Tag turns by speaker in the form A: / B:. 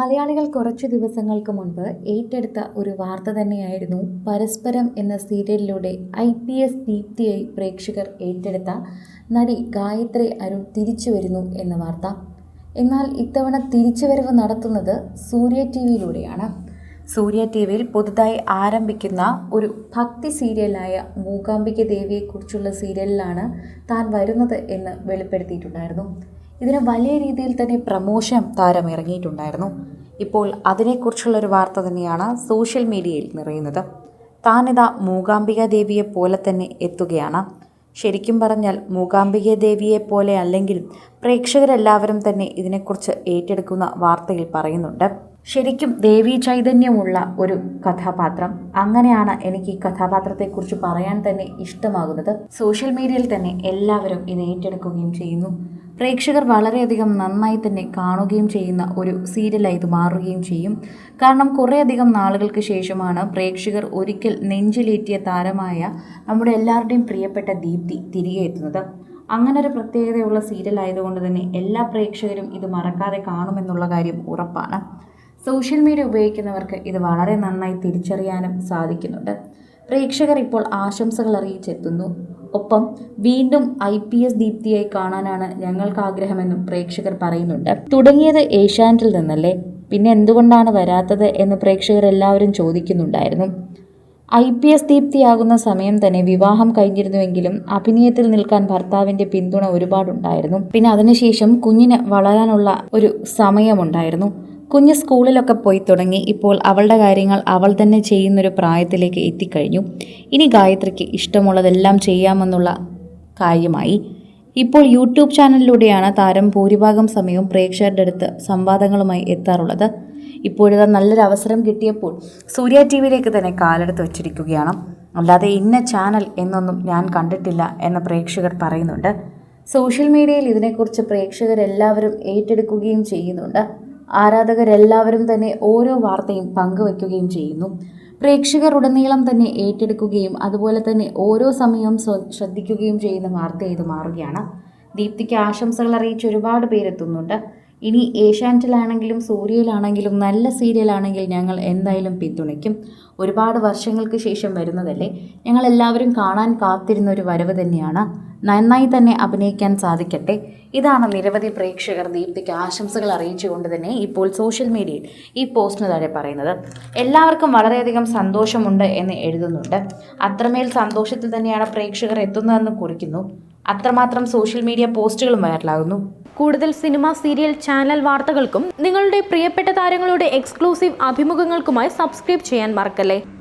A: മലയാളികൾ കുറച്ചു ദിവസങ്ങൾക്ക് മുൻപ് ഏറ്റെടുത്ത ഒരു വാർത്ത തന്നെയായിരുന്നു പരസ്പരം എന്ന സീരിയലിലൂടെ ഐ പി എസ് ദീപ്തിയായി പ്രേക്ഷകർ ഏറ്റെടുത്ത നടി ഗായത്രി അരുൺ തിരിച്ചു വരുന്നു എന്ന വാർത്ത. എന്നാൽ ഇത്തവണ തിരിച്ചുവരവ് നടത്തുന്നത് സൂര്യ ടി വിയിലൂടെയാണ്. സൂര്യ ടി വിയിൽ പുതുതായി ആരംഭിക്കുന്ന ഒരു ഭക്തി സീരിയലായ മൂകാംബിക ദേവിയെക്കുറിച്ചുള്ള സീരിയലിലാണ് താൻ വരുന്നത് എന്ന് വെളിപ്പെടുത്തിയിട്ടുണ്ടായിരുന്നു. ഇതിന് വലിയ രീതിയിൽ തന്നെ പ്രമോഷൻ താരം ഇറങ്ങിയിട്ടുണ്ടായിരുന്നു. ഇപ്പോൾ അതിനെക്കുറിച്ചുള്ളൊരു വാർത്ത തന്നെയാണ് സോഷ്യൽ മീഡിയയിൽ നിറയുന്നത്. താനിതാ മൂകാംബിക ദേവിയെ പോലെ തന്നെ എത്തുകയാണ്. ശരിക്കും പറഞ്ഞാൽ മൂകാംബിക ദേവിയെ പോലെ അല്ലെങ്കിലും പ്രേക്ഷകരെല്ലാവരും തന്നെ ഇതിനെക്കുറിച്ച് ഏറ്റെടുക്കുന്ന വാർത്തയിൽ പറയുന്നുണ്ട്. ശരിക്കും ദേവി ചൈതന്യമുള്ള ഒരു കഥാപാത്രം. അങ്ങനെയാണ് എനിക്ക് ഈ കഥാപാത്രത്തെക്കുറിച്ച് പറയാൻ തന്നെ ഇഷ്ടമാകുന്നത്. സോഷ്യൽ മീഡിയയിൽ തന്നെ എല്ലാവരും ഇത് ഏറ്റെടുക്കുകയും ചെയ്യുന്നു. പ്രേക്ഷകർ വളരെയധികം നന്നായി തന്നെ കാണുകയും ചെയ്യുന്ന ഒരു സീരിയലായി ഇത് മാറുകയും ചെയ്യും. കാരണം കുറേയധികം നാളുകൾക്ക് ശേഷമാണ് പ്രേക്ഷകർ ഒരിക്കൽ നെഞ്ചിലേറ്റിയ താരമായ നമ്മുടെ എല്ലാവരുടെയും പ്രിയപ്പെട്ട ദീപ്തി തിരികെ എത്തുന്നത്. അങ്ങനെ ഒരു പ്രത്യേകതയുള്ള സീരിയൽ ആയതുകൊണ്ട് തന്നെ എല്ലാ പ്രേക്ഷകരും ഇത് മറക്കാതെ കാണുമെന്നുള്ള കാര്യം ഉറപ്പാണ്. സോഷ്യൽ മീഡിയ ഉപയോഗിക്കുന്നവർക്ക് ഇത് വളരെ നന്നായി തിരിച്ചറിയാനും സാധിക്കുന്നുണ്ട്. പ്രേക്ഷകർ ഇപ്പോൾ ആശംസകൾ അറിയിച്ചെത്തുന്നു. ഒപ്പം വീണ്ടും ഐ പി എസ് ദീപ്തിയായി കാണാനാണ് ഞങ്ങൾക്ക് ആഗ്രഹമെന്നും പ്രേക്ഷകർ പറയുന്നുണ്ട്. തുടങ്ങിയത് ഏഷ്യാനെറ്റിൽ നിന്നല്ലേ? പിന്നെ എന്തുകൊണ്ടാണ് വരാത്തത് എന്ന് പ്രേക്ഷകർ എല്ലാവരും ചോദിക്കുന്നുണ്ടായിരുന്നു. ഐ പി എസ് ദീപ്തിയാകുന്ന സമയം തന്നെ വിവാഹം കഴിഞ്ഞിരുന്നുവെങ്കിലും അഭിനയത്തിൽ നിൽക്കാൻ ഭർത്താവിന്റെ പിന്തുണ ഒരുപാടുണ്ടായിരുന്നു. പിന്നെ അതിനുശേഷം കുഞ്ഞിന് വളരാനുള്ള ഒരു സമയമുണ്ടായിരുന്നു. കുഞ്ഞ് സ്കൂളിലൊക്കെ പോയി തുടങ്ങി. ഇപ്പോൾ അവളുടെ കാര്യങ്ങൾ അവൾ തന്നെ ചെയ്യുന്നൊരു പ്രായത്തിലേക്ക് എത്തിക്കഴിഞ്ഞു. ഇനി ഗായത്രിക്ക് ഇഷ്ടമുള്ളതെല്ലാം ചെയ്യാമെന്നുള്ള കാര്യമായി. ഇപ്പോൾ യൂട്യൂബ് ചാനലിലൂടെയാണ് താരം ഭൂരിഭാഗം സമയവും പ്രേക്ഷകരുടെ അടുത്ത് സംവാദങ്ങളുമായി എത്താറുള്ളത്. ഇപ്പോഴിതാ നല്ലൊരു അവസരം കിട്ടിയപ്പോൾ സൂര്യ ടി വിയിലേക്ക് തന്നെ കാലെടുത്ത് വച്ചിരിക്കുകയാണ്. അല്ലാതെ ഇന്ന ചാനൽ എന്നൊന്നും ഞാൻ കണ്ടിട്ടില്ല എന്ന് പ്രേക്ഷകർ പറയുന്നുണ്ട്. സോഷ്യൽ മീഡിയയിൽ ഇതിനെക്കുറിച്ച് പ്രേക്ഷകരെല്ലാവരും ഏറ്റെടുക്കുകയും ചെയ്യുന്നുണ്ട്. ആരാധകരെല്ലാവരും തന്നെ ഓരോ വാർത്തയും പങ്കുവയ്ക്കുകയും ചെയ്യുന്നു. പ്രേക്ഷകർ ഉടനീളം തന്നെ ഏറ്റെടുക്കുകയും അതുപോലെ തന്നെ ഓരോ സമയവും ശ്രദ്ധിക്കുകയും ചെയ്യുന്ന വാർത്ത ഇത് മാറുകയാണ്. ദീപ്തിക്ക് ആശംസകൾ അറിയിച്ച് ഒരുപാട് പേരെത്തുന്നുണ്ട്. ഇനി ഏഷ്യാനെറ്റിലാണെങ്കിലും സൂര്യയിലാണെങ്കിലും നല്ല സീരിയലാണെങ്കിൽ ഞങ്ങൾ എന്തായാലും പിന്തുണയ്ക്കും. ഒരുപാട് വർഷങ്ങൾക്ക് ശേഷം വരുന്നതല്ലേ? ഞങ്ങൾ എല്ലാവരും കാണാൻ കാത്തിരുന്ന ഒരു വരവ് തന്നെയാണ്. നന്നായി തന്നെ അഭിനയിക്കാൻ സാധിക്കട്ടെ. ഇതാണ് നിരവധി പ്രേക്ഷകർ ദീപ്തിക്ക് ആശംസകൾ അറിയിച്ചുകൊണ്ട് തന്നെ ഇപ്പോൾ സോഷ്യൽ മീഡിയയിൽ ഈ പോസ്റ്റിന് താഴെ പറയുന്നത്. എല്ലാവർക്കും വളരെയധികം സന്തോഷമുണ്ട് എന്ന് എഴുതുന്നുണ്ട്. അത്രമേൽ സന്തോഷത്തിൽ തന്നെയാണ് പ്രേക്ഷകർ എത്തുന്നതെന്ന് കുറിക്കുന്നു. അത്രമാത്രം സോഷ്യൽ മീഡിയ പോസ്റ്റുകളും വൈറലാകുന്നു.
B: കൂടുതൽ സിനിമ സീരിയൽ ചാനൽ വാർത്തകൾക്കും നിങ്ങളുടെ പ്രിയപ്പെട്ട താരങ്ങളുടെ എക്സ്ക്ലൂസീവ് അഭിമുഖങ്ങൾക്കുമായി സബ്സ്ക്രൈബ് ചെയ്യാൻ മറക്കല്ലേ?